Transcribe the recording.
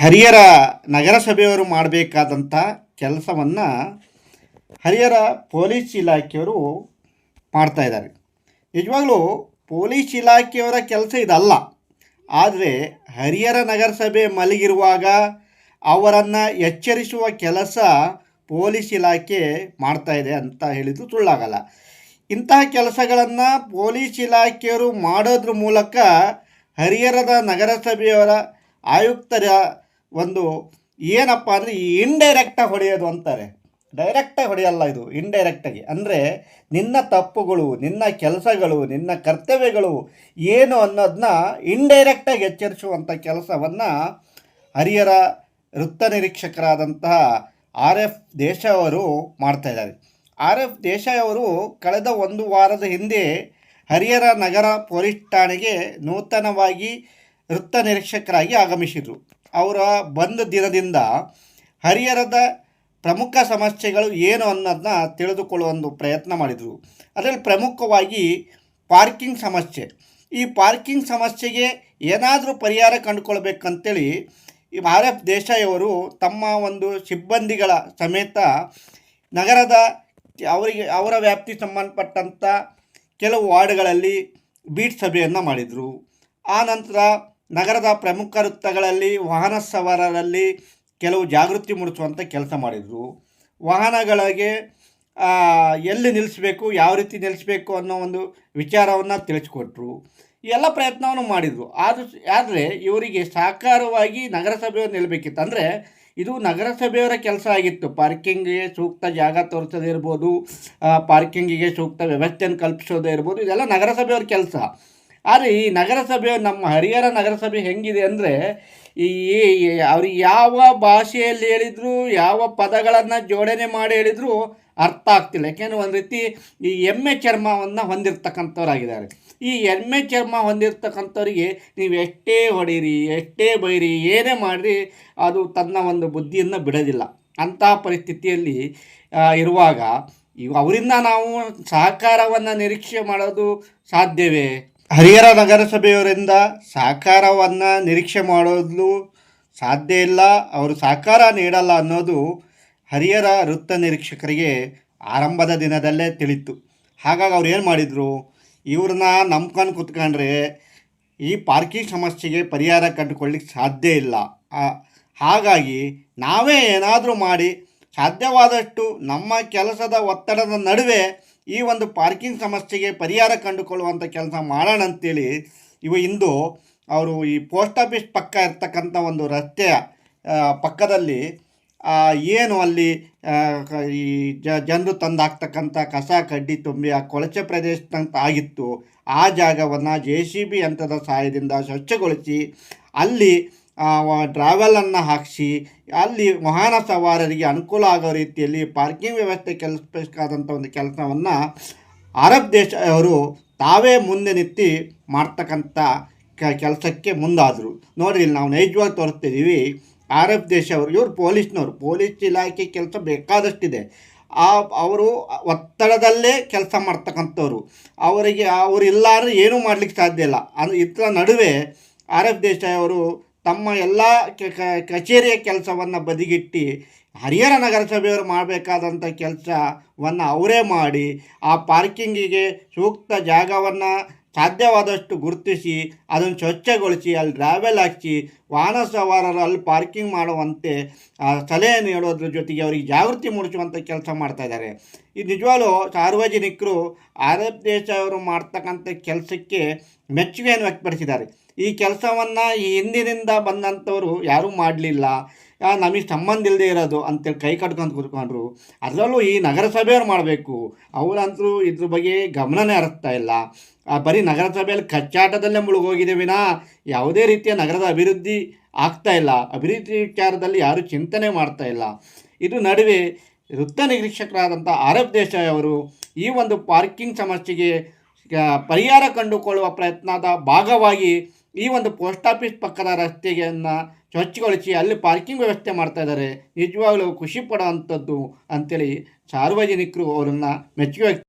ಹರಿಹರ ನಗರಸಭೆಯವರು ಮಾಡಬೇಕಾದಂಥ ಕೆಲಸವನ್ನು ಹರಿಹರ ಪೊಲೀಸ್ ಇಲಾಖೆಯವರು ಮಾಡ್ತಾ ಇದ್ದಾರೆ. ನಿಜವಾಗ್ಲೂ ಪೊಲೀಸ್ ಇಲಾಖೆಯವರ ಕೆಲಸ ಇದಲ್ಲ. ಆದರೆ ಹರಿಹರ ನಗರಸಭೆ ಮಲಗಿರುವಾಗ ಅವರನ್ನು ಎಚ್ಚರಿಸುವ ಕೆಲಸ ಪೊಲೀಸ್ ಇಲಾಖೆ ಮಾಡ್ತಾ ಇದೆ ಅಂತ ಹೇಳಿದ್ದು ಸುಳ್ಳಾಗಲ್ಲ. ಇಂತಹ ಕೆಲಸಗಳನ್ನು ಪೊಲೀಸ್ ಇಲಾಖೆಯವರು ಮಾಡೋದ್ರ ಮೂಲಕ ಹರಿಹರದ ನಗರಸಭೆಯವರ ಆಯುಕ್ತರ ಒಂದು ಏನಪ್ಪ ಅಂದರೆ ಈ ಇಂಡೈರೆಕ್ಟಾಗಿ ಹೊಡೆಯೋದು ಅಂತಾರೆ. ಡೈರೆಕ್ಟಾಗಿ ಹೊಡೆಯಲ್ಲ ಇದು ಇಂಡೈರೆಕ್ಟಾಗಿ ಅಂದರೆ ನಿನ್ನ ತಪ್ಪುಗಳು, ನಿನ್ನ ಕೆಲಸಗಳು, ನಿನ್ನ ಕರ್ತವ್ಯಗಳು ಏನು ಅನ್ನೋದನ್ನ ಇಂಡೈರೆಕ್ಟಾಗಿ ಎಚ್ಚರಿಸುವಂಥ ಕೆಲಸವನ್ನು ಹರಿಯರ ವೃತ್ತ ನಿರೀಕ್ಷಕರಾದಂತಹ ಆರ್ ಎಫ್ ದೇಶ ಅವರು ಮಾಡ್ತಾಯಿದ್ದಾರೆ ಆರ್ ಎಫ್ ದೇಶ ಅವರು ಕಳೆದ ಒಂದು ವಾರದ ಹಿಂದೆ ಹರಿಹರ ನಗರ ಪೊಲೀಸ್ ಠಾಣೆಗೆ ನೂತನವಾಗಿ ವೃತ್ತ ನಿರೀಕ್ಷಕರಾಗಿ ಆಗಮಿಸಿದರು. ಅವರ ಬಂದ ದಿನದಿಂದ ಹರಿಹರದ ಪ್ರಮುಖ ಸಮಸ್ಯೆಗಳು ಏನು ಅನ್ನೋದನ್ನ ತಿಳಿದುಕೊಳ್ಳುವ ಒಂದು ಪ್ರಯತ್ನ ಮಾಡಿದರು. ಅದರಲ್ಲಿ ಪ್ರಮುಖವಾಗಿ ಪಾರ್ಕಿಂಗ್ ಸಮಸ್ಯೆ. ಈ ಪಾರ್ಕಿಂಗ್ ಸಮಸ್ಯೆಗೆ ಏನಾದರೂ ಪರಿಹಾರ ಕಂಡುಕೊಳ್ಬೇಕಂತೇಳಿ ಈ ಆರ್ ಎಫ್ ದೇಸಾಯಿಯವರು ತಮ್ಮ ಒಂದು ಸಿಬ್ಬಂದಿಗಳ ಸಮೇತ ನಗರದ ಅವರಿಗೆ ಅವರ ವ್ಯಾಪ್ತಿ ಸಂಬಂಧಪಟ್ಟಂಥ ಕೆಲವು ವಾರ್ಡ್ಗಳಲ್ಲಿ ಬೀಟ್ ಸಭೆಯನ್ನು ಮಾಡಿದರು. ಆ ನಂತರ ನಗರದ ಪ್ರಮುಖ ವೃತ್ತಗಳಲ್ಲಿ, ವಾಹನ ಸವಾರರಲ್ಲಿ ಕೆಲವು ಜಾಗೃತಿ ಮೂಡಿಸುವಂಥ ಕೆಲಸ ಮಾಡಿದರು. ವಾಹನಗಳಿಗೆ ಎಲ್ಲಿ ನಿಲ್ಲಿಸಬೇಕು, ಯಾವ ರೀತಿ ನಿಲ್ಲಿಸಬೇಕು ಅನ್ನೋ ಒಂದು ವಿಚಾರವನ್ನು ತಿಳಿಸ್ಕೊಟ್ರು. ಎಲ್ಲ ಪ್ರಯತ್ನವನ್ನು ಮಾಡಿದರು. ಆದರೂ ಆದರೆ ಇವರಿಗೆ ಸಾಕಾರವಾಗಿ ನಗರಸಭೆಯವರು ನಿಲ್ಲಬೇಕಿತ್ತು. ಅಂದರೆ ಇದು ನಗರಸಭೆಯವರ ಕೆಲಸ ಆಗಿತ್ತು. ಪಾರ್ಕಿಂಗಿಗೆ ಸೂಕ್ತ ಜಾಗ ತೋರಿಸೋದೇ ಇರ್ಬೋದು ಪಾರ್ಕಿಂಗಿಗೆ ಸೂಕ್ತ ವ್ಯವಸ್ಥೆಯನ್ನು ಕಲ್ಪಿಸೋದೇ ಇರ್ಬೋದು, ಇದೆಲ್ಲ ನಗರಸಭೆಯವ್ರ ಕೆಲಸ. ಆದರೆ ಈ ನಗರಸಭೆ, ನಮ್ಮ ಹರಿಹರ ನಗರಸಭೆ ಹೆಂಗಿದೆ ಅಂದರೆ, ಈ ಅವ್ರಿಗೆ ಯಾವ ಭಾಷೆಯಲ್ಲಿ ಹೇಳಿದ್ರು, ಯಾವ ಪದಗಳನ್ನು ಜೋಡಣೆ ಮಾಡಿ ಹೇಳಿದ್ರು ಅರ್ಥ ಆಗ್ತಿಲ್ಲ. ಯಾಕೆಂದರೆ ಒಂದು ರೀತಿ ಈ ಎಮ್ಮೆ ಚರ್ಮವನ್ನು ಹೊಂದಿರತಕ್ಕಂಥವ್ರಾಗಿದ್ದಾರೆ. ಈ ಎಮ್ಮೆ ಚರ್ಮ ಹೊಂದಿರತಕ್ಕಂಥವ್ರಿಗೆ ನೀವು ಎಷ್ಟೇ ಹೊಡೀರಿ, ಎಷ್ಟೇ ಬೈರಿ, ಏನೇ ಮಾಡಿರಿ, ಅದು ತನ್ನ ಒಂದು ಬುದ್ಧಿಯನ್ನು ಬಿಡೋದಿಲ್ಲ. ಅಂತಹ ಪರಿಸ್ಥಿತಿಯಲ್ಲಿ ಇರುವಾಗ ಇವು ಅವರಿಂದ ನಾವು ಸಹಕಾರವನ್ನು ನಿರೀಕ್ಷೆ ಮಾಡೋದು ಸಾಧ್ಯವೇ? ಹರಿಹರ ನಗರಸಭೆಯವರಿಂದ ಸಹಕಾರವನ್ನು ನಿರೀಕ್ಷೆ ಮಾಡೋದು ಸಾಧ್ಯ ಇಲ್ಲ. ಅವರು ಸಹಕಾರ ನೀಡಲ್ಲ ಅನ್ನೋದು ಹರಿಹರ ವೃತ್ತ ನಿರೀಕ್ಷಕರಿಗೆ ಆರಂಭದ ದಿನದಲ್ಲೇ ತಿಳಿತು ಹಾಗಾಗಿ ಅವ್ರು ಏನು ಮಾಡಿದರು? ಇವ್ರನ್ನ ನಂಬ್ಕೊಂಡು ಕುತ್ಕೊಂಡ್ರೆ ಈ ಪಾರ್ಕಿಂಗ್ ಸಮಸ್ಯೆಗೆ ಪರಿಹಾರ ಕಂಡುಕೊಳ್ಳಿಕ್ಕೆ ಸಾಧ್ಯ ಇಲ್ಲ. ಹಾಗಾಗಿ ನಾವೇ ಏನಾದರೂ ಮಾಡಿ ಸಾಧ್ಯವಾದಷ್ಟು ನಮ್ಮ ಕೆಲಸದ ಒತ್ತಡದ ನಡುವೆ ಈ ಒಂದು ಪಾರ್ಕಿಂಗ್ ಸಮಸ್ಯೆಗೆ ಪರಿಹಾರ ಕಂಡುಕೊಳ್ಳುವಂಥ ಕೆಲಸ ಮಾಡೋಣ ಅಂತೇಳಿ ಇವು ಇಂದು ಅವರು ಈ ಪೋಸ್ಟ್ ಆಫೀಸ್ ಪಕ್ಕ ಇರ್ತಕ್ಕಂಥ ಒಂದು ರಸ್ತೆಯ ಪಕ್ಕದಲ್ಲಿ ಏನು ಅಲ್ಲಿ ಈ ಜ, ಜನರು ತಂದು ಹಾಕ್ತಕ್ಕಂಥ ಕಸ, ಕಡ್ಡಿ ತುಂಬಿ ಆ ಕೊಳಚೆ ಪ್ರದೇಶದಂತ ಆಗಿತ್ತು. ಆ ಜಾಗವನ್ನು ಜೆ ಸಿ ಬಿ ಯಂತ್ರದ ಸಹಾಯದಿಂದ ಸ್ವಚ್ಛಗೊಳಿಸಿ ಅಲ್ಲಿ ಟ್ರಾವೆಲನ್ನು ಹಾಕಿಸಿ, ಅಲ್ಲಿ ವಾಹನ ಸವಾರರಿಗೆ ಅನುಕೂಲ ಆಗೋ ರೀತಿಯಲ್ಲಿ ಪಾರ್ಕಿಂಗ್ ವ್ಯವಸ್ಥೆ ಕೆಲಸಬೇಕಾದಂಥ ಒಂದು ಕೆಲಸವನ್ನು ಅರಬ್ ದೇಶ ಅವರು ತಾವೇ ಮುಂದೆ ನಿಂತು ಮಾಡ್ತಕ್ಕಂಥ ಕೆಲಸಕ್ಕೆ ಮುಂದಾದರು. ನೋಡಿರಿ ನಾವು ನೈಜವಾಗಿ ತೋರಿಸ್ತಿದ್ದೀವಿ ಅರಬ್ ದೇಶ ಅವರು, ಇವರು ಪೊಲೀಸ್ನವರು. ಪೊಲೀಸ್ ಇಲಾಖೆ ಕೆಲಸ ಬೇಕಾದಷ್ಟಿದೆ. ಆ, ಅವರು ಒತ್ತಡದಲ್ಲೇ ಕೆಲಸ ಮಾಡ್ತಕ್ಕಂಥವ್ರು. ಅವರಿಗೆ, ಅವರು ಇಲ್ಲ ಅಂದರೆ ಏನೂ ಮಾಡಲಿಕ್ಕೆ ಸಾಧ್ಯ ಇಲ್ಲ. ಅದು ಇದರ ನಡುವೆ ಅರಬ್ ದೇಶ ಅವರು ತಮ್ಮ ಎಲ್ಲ ಕಚೇರಿಯ ಕೆಲಸವನ್ನು ಬದಿಗಿಟ್ಟು ಹರಿಹರ ನಗರಸಭೆಯವರು ಮಾಡಬೇಕಾದಂಥ ಕೆಲಸವನ್ನು ಅವರೇ ಮಾಡಿ ಆ ಪಾರ್ಕಿಂಗಿಗೆ ಸೂಕ್ತ ಜಾಗವನ್ನು ಸಾಧ್ಯವಾದಷ್ಟು ಗುರುತಿಸಿ ಅದನ್ನು ಸ್ವಚ್ಛಗೊಳಿಸಿ ಅಲ್ಲಿ ಟ್ರಾವೆಲ್ ಹಾಕಿ ವಾಹನ ಸವಾರರು ಅಲ್ಲಿ ಪಾರ್ಕಿಂಗ್ ಮಾಡುವಂತೆ ಆ, ಸಲಹೆ ನೀಡೋದ್ರ ಜೊತೆಗೆ ಅವರಿಗೆ ಜಾಗೃತಿ ಮೂಡಿಸುವಂಥ ಕೆಲಸ ಮಾಡ್ತಾ ಇದ್ದಾರೆ. ಇದು ನಿಜವಾಗ್ಲೂ ಸಾರ್ವಜನಿಕರು ಆರ್ ಎಫ್ ದೇಶವರು ಮಾಡ್ತಕ್ಕಂಥ ಕೆಲಸಕ್ಕೆ ಮೆಚ್ಚುಗೆಯನ್ನು ವ್ಯಕ್ತಪಡಿಸಿದ್ದಾರೆ. ಈ ಕೆಲಸವನ್ನು ಈ ಹಿಂದಿನಿಂದ ಬಂದಂಥವರು ಯಾರೂ ಮಾಡಲಿಲ್ಲ. ನಮಗೆ ಸಂಬಂಧ ಇಲ್ಲದೆ ಇರೋದು ಅಂತೇಳಿ ಕೈ ಕಟ್ಕೊಂಡು ಕೂತ್ಕೊಂಡ್ರು. ಅದರಲ್ಲೂ ಈ ನಗರಸಭೆಯವ್ರು ಮಾಡಬೇಕು. ಅವರಂತರೂ ಇದ್ರ ಬಗ್ಗೆ ಗಮನನೇ ಹರಿಸ್ತಾ ಇಲ್ಲ. ಬರೀ ನಗರಸಭೆಯಲ್ಲಿ ಕಚ್ಚಾಟದಲ್ಲೇ ಮುಳುಗೋಗಿದೆ ವಿನ. ಯಾವುದೇ ರೀತಿಯ ನಗರದ ಅಭಿವೃದ್ಧಿ ಆಗ್ತಾ ಇಲ್ಲ. ಅಭಿವೃದ್ಧಿ ವಿಚಾರದಲ್ಲಿ ಯಾರೂ ಚಿಂತನೆ ಮಾಡ್ತಾ ಇಲ್ಲ. ಇದು ನಡುವೆ ವೃತ್ತ ನಿರೀಕ್ಷಕರಾದಂಥ ಆರ್ ಎಫ್ ಅವರು ಈ ಒಂದು ಪಾರ್ಕಿಂಗ್ ಸಮಸ್ಯೆಗೆ ಪರಿಹಾರ ಕಂಡುಕೊಳ್ಳುವ ಪ್ರಯತ್ನದ ಭಾಗವಾಗಿ ಈ ಒಂದು ಪೋಸ್ಟ್ ಆಫೀಸ್ ಪಕ್ಕದ ರಸ್ತೆಯನ್ನು ಸ್ವಚ್ಛಗೊಳಿಸಿ ಅಲ್ಲಿ ಪಾರ್ಕಿಂಗ್ ವ್ಯವಸ್ಥೆ ಮಾಡ್ತಾ ಇದ್ದಾರೆ. ನಿಜವಾಗ್ಲೂ ಖುಷಿ ಪಡೋವಂಥದ್ದು ಅಂತೇಳಿ ಸಾರ್ವಜನಿಕರು ಅವರನ್ನು ಮೆಚ್ಚುಗೆ